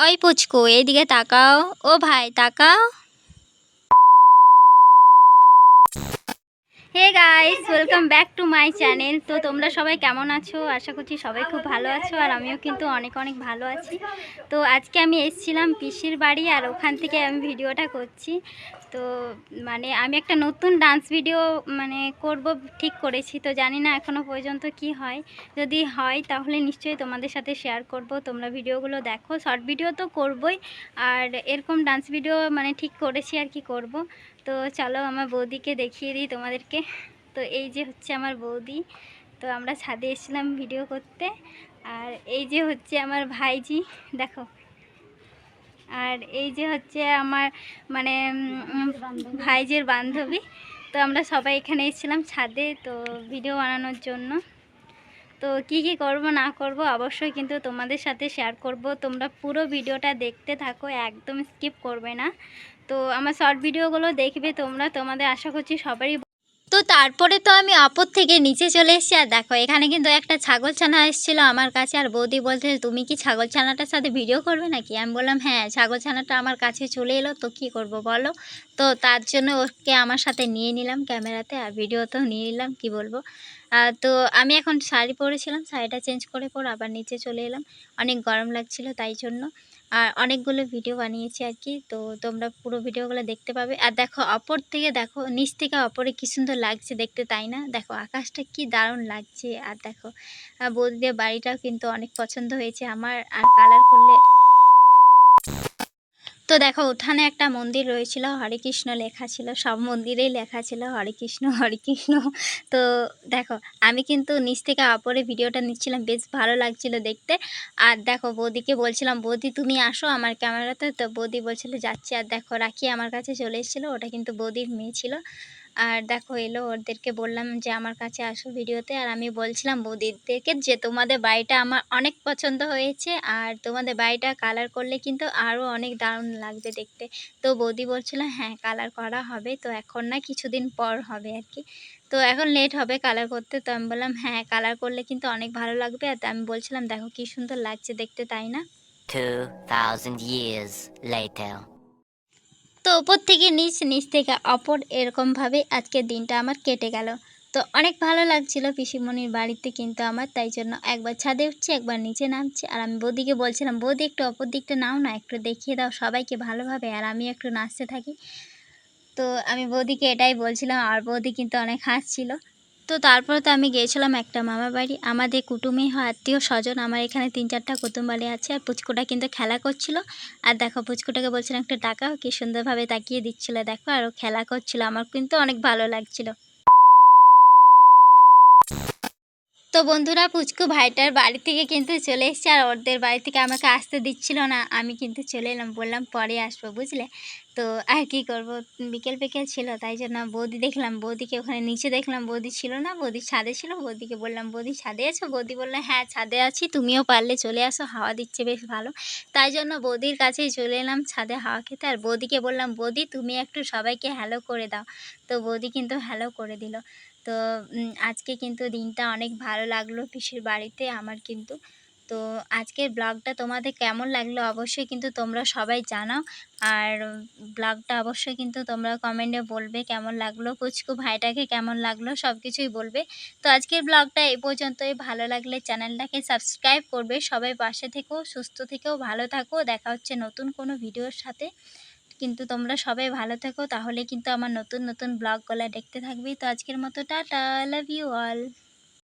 ওই পুচকু এদিকে তাকাও। ও ভাই তাকাও। Hey guys welcome back to my channel তো তোমরা সবাই কেমন আছো? আশা করছি সবাই খুব ভালো আছো, আর আমিও কিন্তু অনেক অনেক ভালো আছি। তো আজকে আমি এসেছিলাম পিসির বাড়ি, আর ওখান থেকে আমি ভিডিওটা করছি। তো মানে আমি একটা নতুন ডান্স ভিডিও মানে করব, ঠিক করেছি। তো জানি না এখনও পর্যন্ত কি হয়। যদি হয়, তাহলে নিশ্চয়ই তোমাদের সাথে শেয়ার করব। তোমরা ভিডিওগুলো দেখো। শর্ট ভিডিও তো করবই, আর এরকম ডান্স ভিডিও মানে ঠিক করেছি আর কি করব। তো চলো আমার বৌদিকে দেখিয়ে দিই তোমাদেরকে। তো এই যে হচ্ছে আমার বৌদি। তো আমরা ছাদে এসেছিলাম ভিডিও করতে। আর এই যে হচ্ছে আমার ভাইজি, দেখো। আর এই যে হচ্ছে আমার মানে ভাইজের বান্ধবী। তো আমরা সবাই এখানে এসেছিলাম ছাদে, তো ভিডিও বানানোর জন্য। তো কি কি করব, না করব অবশ্যই কিন্তু তোমাদের সাথে শেয়ার করব। তোমরা পুরো ভিডিওটা দেখতে থাকো, একদম স্কিপ করবে না। তো আমার শর্ট ভিডিওগুলো দেখবে তোমরা, তোমাদের আশা করছি সবারই তো তারপরে তো আমি অপর থেকে নিচে চলে এসেছি। আর দেখো, এখানে কিন্তু একটা ছাগল ছানা এসেছিল আমার কাছে। আর বৌদি বলছে, তুমি কি ছাগল ছানাটার সাথে ভিডিও করবে নাকি? আমি বললাম হ্যাঁ ছাগল ছানাটা আমার কাছে চলে এলো, তো কি করব বলো? তো তার জন্য ওকে আমার সাথে নিয়ে নিলাম ক্যামেরাতে। আর ভিডিও তো নিয়ে নিলাম, কি বলব? তো আমি এখন শাড়ি পরেছিলাম, শাড়িটা চেঞ্জ করে পর আবার নিচে চলে এলাম। অনেক গরম লাগছিল তাই জন্য। আর অনেকগুলো ভিডিও বানিয়েছি আর কি, তো তোমরা পুরো ভিডিওগুলো দেখতে পাবে। আর দেখো, অপর থেকে দেখো, নিচ থেকে অপরে কি সুন্দর লাগছে দেখতে তাই না? দেখো, আকাশটা কি দারুণ লাগছে। আর দেখো বৌদিদের বাড়িটাও কিন্তু অনেক পছন্দ হয়েছে আমার। আর কালার করলে তো দেখো, উঠানে একটা মন্দির রয়েছিল, হরে কৃষ্ণ লেখা ছিল, সব মন্দিরেই লেখা ছিল, হরে কৃষ্ণ হরে কৃষ্ণ। তো দেখো, আমি কিন্তু নিচ থেকে অপরে ভিডিওটা নিচ্ছিলাম, বেশ ভালো লাগছিল দেখতে। আর দেখো, বৌদিকে বলছিলাম, বৌদি, তুমি আসো আমার ক্যামেরাতে। তো বৌদি বলছিল, যাচ্ছি। আর দেখো, রাখি আমার কাছে চলে এসেছিল, ওটা কিন্তু বৌদির মেয়ে ছিল। আর দেখো এলো ওদেরকে বললাম যে আমার কাছে আসো ভিডিওতে। আর আমি বলছিলাম বৌদিদেরকে যে তোমাদের বাড়িটা আমার অনেক পছন্দ হয়েছে আর তোমাদের বাড়িটা কালার করলে কিন্তু আরও অনেক দারুণ লাগবে দেখতে। তো বৌদি বলছিল হ্যাঁ কালার করা হবে। তো এখন না কিছুদিন পর হবে আর কি। তো এখন লেট হবে কালার করতে। তো আমি বললাম হ্যাঁ কালার করলে কিন্তু অনেক ভালো লাগবে। আর আমি বলছিলাম দেখো কি সুন্দর লাগছে দেখতে তাই না? 2,000 years later. তো ওপর থেকে নিচ নিচ থেকে অপর এরকমভাবে আজকের দিনটা আমার কেটে গেল। তো অনেক ভালো লাগছিল পিসিমণির বাড়িতে কিন্তু আমার, তাই জন্য একবার ছাদে উঠছে, একবার নিচে নামছে। আর আমি বৌদিকে বলছিলাম, বৌদি একটু অপর দিকটা নাও না, একটু দেখিয়ে দাও সবাইকে ভালোভাবে, আর আমি একটু নাচতে থাকি। তো আমি বৌদিকে এটাই বলছিলাম, আর বৌদি কিন্তু অনেক হাসছিল। তো তারপর তো আমি গিয়েছিলাম একটা মামা বাড়ি। আমাদের কুটুমি হয় আত্মীয় স্বজন আমার এখানে তিন চারটা কুটুম বাড়ি আছে আর পুচকুটা কিন্তু খেলা করছিল। আর দেখো পুচকুটাকে বলছিলাম একটা টাকা কি সুন্দরভাবে তাকিয়ে দিচ্ছিল, দেখো আর ও খেলা করছিল। আমার কিন্তু অনেক ভালো লাগছিল। তো বন্ধুরা, পুচকু ভাইটার বাড়ি থেকে কিন্তু চলে এসছে আর ওদের বাড়ি থেকে আমাকে আসতে দিচ্ছিল না। আমি কিন্তু চলে এলাম, বললাম পরে আসব, বুঝলে? তো আর কি করব? বিকেল বিকেল ছিল, তাই জন্য বৌদি দেখলাম, বৌদিকে ওখানে নিচে দেখলাম, বৌদি ছিল না বৌদি ছাদে ছিল, বৌদিকে বললাম, বৌদি, ছাদে আছো? বৌদি বলল হ্যাঁ ছাদে আছি, তুমিও পারলে চলে আসো, হাওয়া দিচ্ছে বেশ ভালো। তাই জন্য বৌদির কাছেই চলে এলাম ছাদে হাওয়া খেতে, আর বৌদিকে বললাম, বৌদি, তুমি একটু সবাইকে হ্যালো করে দাও। তো বৌদি কিন্তু হ্যালো করে দিল। তো আজকে কিন্তু দিনটা অনেক ভালো লাগল পিসির বাড়িতে আমার কিন্তু। তো, আজকের ব্লগটা তোমাদের কেমন লাগল অবশ্যই কিন্তু তোমরা সবাই জানাও। আর ব্লগটা অবশ্যই কিন্তু তোমরা কমেন্টে বলবে কেমন লাগল পুচকু ভাইটাকে কেমন লাগল সব কিছুই বলবে। তো, আজকের ব্লগটা এই পর্যন্তই। ভালো লাগলে চ্যানেলটাকে সাবস্ক্রাইব করবে। সবাই পাশে থেকো, সুস্থ থেকেও ভালো থাকো। দেখা হচ্ছে নতুন কোনো ভিডিওর সাথে। কিন্তু তোমরা সবাই ভালো থেকো, তাহলে কিন্তু আমার নতুন নতুন ব্লগগুলো দেখতে থাকবে। তো আজকের মতো টাটা লাভ ইউ অল